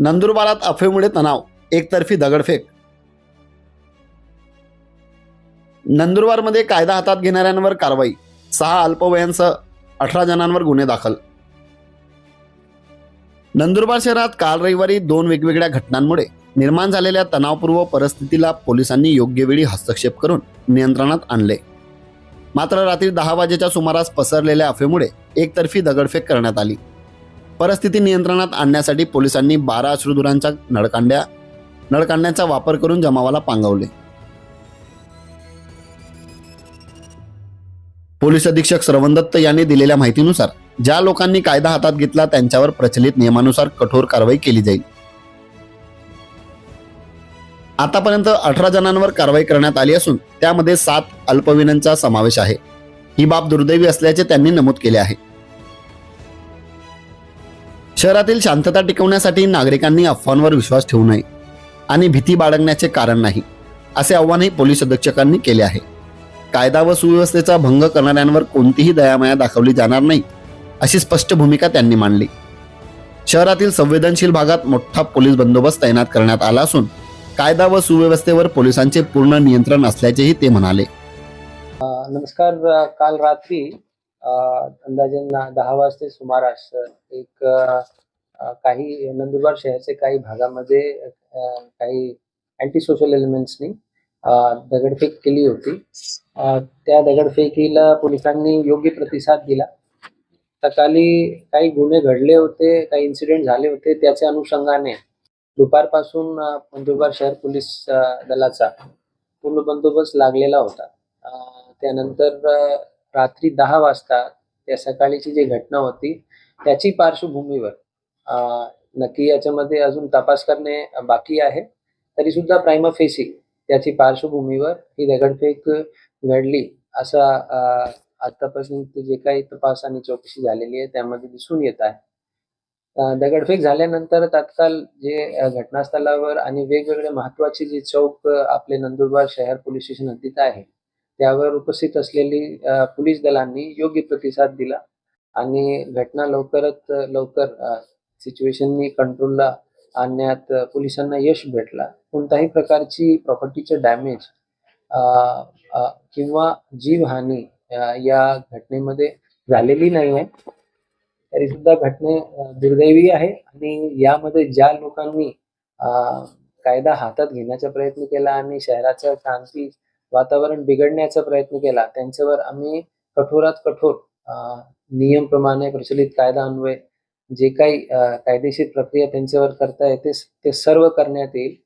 नंदुरबारात अफवेमुळे तणाव एकतर्फी दगडफेक. नंदुरबारमध्ये कायदा हातात घेणाऱ्यांवर कारवाई सहा अल्पवयांसह अठरा जणांवर गुन्हे दाखल. नंदुरबार शहरात काल रविवारी दोन वेगवेगळ्या घटनांमुळे निर्माण झालेल्या तणावपूर्व परिस्थितीला पोलिसांनी योग्य वेळी हस्तक्षेप करून नियंत्रणात आणले. मात्र रात्री दहा वाजेच्या सुमारास पसरलेल्या अफवेमुळे एकतर्फी दगडफेक करण्यात आली. परिस्थिती नियंत्रणात आणण्यासाठी पोलिसांनी बारा अश्रुधुरांच्या नळकांड्या नळकांड्यांचा वापर करून जमावाला पांगवले. पोलीस अधीक्षक श्रवण दत्त यांनी दिलेल्या माहितीनुसार ज्या लोकांनी कायदा हातात घेतला त्यांच्यावर प्रचलित नियमानुसार कठोर कारवाई केली जाईल. आतापर्यंत अठरा जणांवर कारवाई करण्यात आली असून त्यामध्ये सात अल्पविनांचा समावेश आहे. ही बाब दुर्दैवी असल्याचे त्यांनी नमूद केले आहे. शहरातील शांतता टिकवण्यासाठी नागरिकांनी अफवांवर विश्वास ठेवू नये आणि भीती बाळगण्याचे कारण नाही असे आव्हानही पोलीस अधीक्षकांनी केले आहे. कायदा व सुव्यवस्थेचा भंग करणाऱ्यांवर कोणतीही दयामाया दाखवली जाणार नाही अशी स्पष्ट भूमिका त्यांनी मांडली. शहरातील संवेदनशील भागात मोठा पोलीस बंदोबस्त तैनात करण्यात आला असून कायदा व सुव्यवस्थेवर पोलिसांचे पूर्ण नियंत्रण असल्याचेही ते म्हणाले. नमस्कार काल रात्री अंदाजे दहा वाजते सुमारास. एक काही नंदुरबार शहराचे काही भागामध्ये काही अँटी सोशल एलिमेंट्सनी दगडफेक केली होती. त्या दगडफेकीला पोलिसांनी योग्य प्रतिसाद दिला. सकाळी काही गुन्हे घडले होते काही इन्सिडेंट झाले होते त्याच्या अनुषंगाने दुपारपासून नंदुरबार शहर पोलीस दलाचा पूर्ण बंदोबस्त लागलेला होता. त्यानंतर रात्री दहा वाजता त्या सकाळीची जी घटना होती त्याची पार्श्वभूमीवर नक्की याच्यामध्ये अजून तपास करणे बाकी आहे. तरी सुद्धा प्रायमा फेसी त्याची पार्श्वभूमीवर ही दगडफेक घडली असा आतापासून आतापर्यंत जे काही तपास आणि चौकशी झालेली आहे त्यामध्ये दिसून येत आहे. दगडफेक झाल्यानंतर तात्काळ जे घटनास्थळावर आणि वेगवेगळे महत्त्वाचे जे चौक आपले नंदुरबार शहर पोलीस स्टेशन हद्दीत आहे त्यावर उपस्थित असलेली पोलीस दलांनी योग्य प्रतिसाद दिला आणि घटना लवकरात लवकर सिच्युएशननी कंट्रोलला आणण्यात पोलिसांना यश भेटला. कोणत्याही प्रकारची प्रॉपर्टीचे डॅमेज किंवा जीवहानी या घटनेमध्ये झालेली नाही आहे तरी सुद्धा घटने दुर्दैवी आहे आणि यामध्ये ज्या लोकांनी कायदा हातात घेण्याचा प्रयत्न केला आणि शहराच्या शांती वातावरण बिघडण्याचा प्रयत्न केला. त्यांच्यावर आम्ही कठोरात कठोर नियमप्रमाणे प्रचलित कायदा अन्वय जे काही कायदेशीर प्रक्रिया त्यांच्यावर करता येते ते सर्व करण्यात येईल.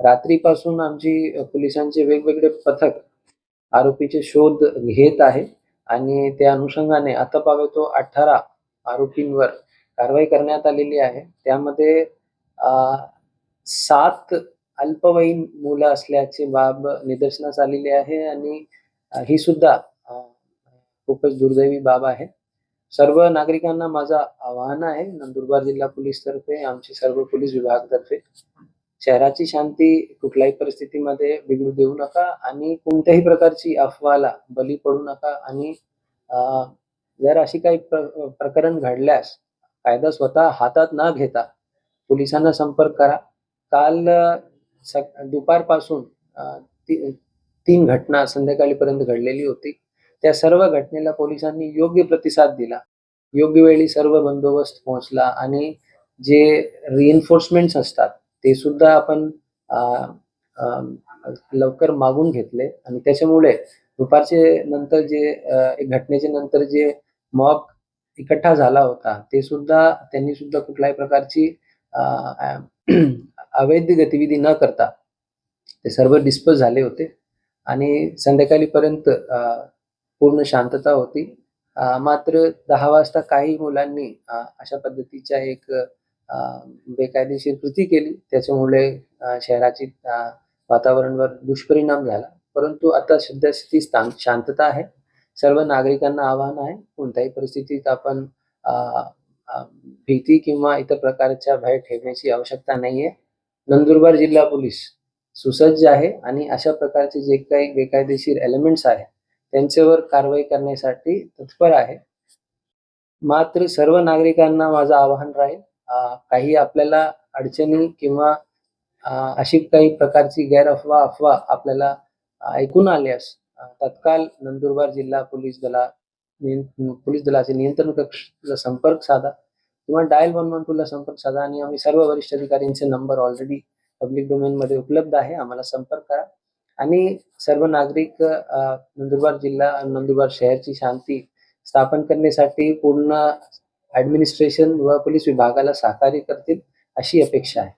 रात्रीपासून आमची पोलिसांचे वेगवेगळे पथक आरोपीचे शोध घेत आहे आणि त्या अनुषंगाने आता पावे तो अठरा आरोपींवर कारवाई करण्यात आलेली आहे. त्यामध्ये सात अल्पवयीन मुलं असल्याची बाब निदर्शनास आलेली आहे आणि ही सुद्धा खूपच दुर्दैवी बाब आहे. सर्व नागरिकांना माझा आवाहन आहे नंदुरबार जिल्हा पोलीस तर्फे आमचे सर्व पोलीस विभागातर्फे शहराची शांती कुठल्याही परिस्थितीमध्ये बिघडू देऊ नका आणि कोणत्याही प्रकारची अफवाला बली पडू नका आणि जर अशी काही प्र प्रकरण घडल्यास कायदा स्वतः हातात न घेता पोलिसांना संपर्क करा. काल दुपारपासून ती तीन घटना संध्याकाळीपर्यंत घडलेली होती. त्या सर्व घटनेला पोलिसांनी योग्य प्रतिसाद दिला. योग्य वेळी सर्व बंदोबस्त पोहोचला आणि जे रिइन्फोर्समेंट्स असतात ते सुद्धा आपण लवकर मागून घेतले. आणि त्याच्यामुळे दुपारचे नंतर जे घटनेचे घटनेच्या नंतर जे मॉब इकट्ठा झाला होता ते सुद्धा त्यांनी सुद्धा कुठल्याही प्रकारची अवैध गतिविधी न करता ते सर्व डिस्पोज झाले होते. आणि संध्याकाळीपर्यंत पूर्ण शांतता होती. मात्र दहा वाजता काही मुलांनी अशा पद्धतीच्या एक बेकायदेशीर कृती केली. त्याच्यामुळे शहराची वातावरणावर दुष्परिणाम झाला. परंतु आता सध्या स्थिती स्थान- शांतता आहे. सर्व नागरिकांना आवाहन आहे. कोणत्याही परिस्थितीत आपण भीती किंवा इतर प्रकारच्या भय ठेवण्याची आवश्यकता नाहीये. नंदुरबार जिल्हा पोलीस सुसज्ज आहे आणि अशा प्रकारचे जे काही बेकायदेशीर एलिमेंट्स आहेत त्यांच्यावर कारवाई करण्यासाठी तत्पर आहे. मात्र सर्व नागरिकांना माझं आवाहन राहील काही आपल्याला अडचणी किंवा अशी काही प्रकारची गैरअफवा अफवा आपल्याला ऐकून आल्यास तत्काल तत्काळ नंदुरबार जिल्हा पोलीस दला पोलीस दलाचे नियंत्रण कक्षाचा संपर्क साधा. किंवा डायल वन वन टूला संपर्क साधा आणि आम्ही सर्व वरिष्ठ अधिकाऱ्यांचे नंबर ऑलरेडी पब्लिक डोमेन मध्ये उपलब्ध आहे. आम्हाला संपर्क करा. आणि सर्व नागरिक नंदुरबार जिल्हा नंदुरबार शहरची शांती स्थापन करण्यासाठी पूर्ण ऍडमिनिस्ट्रेशन व पोलीस विभागाला सहकार्य करतील अशी अपेक्षा आहे.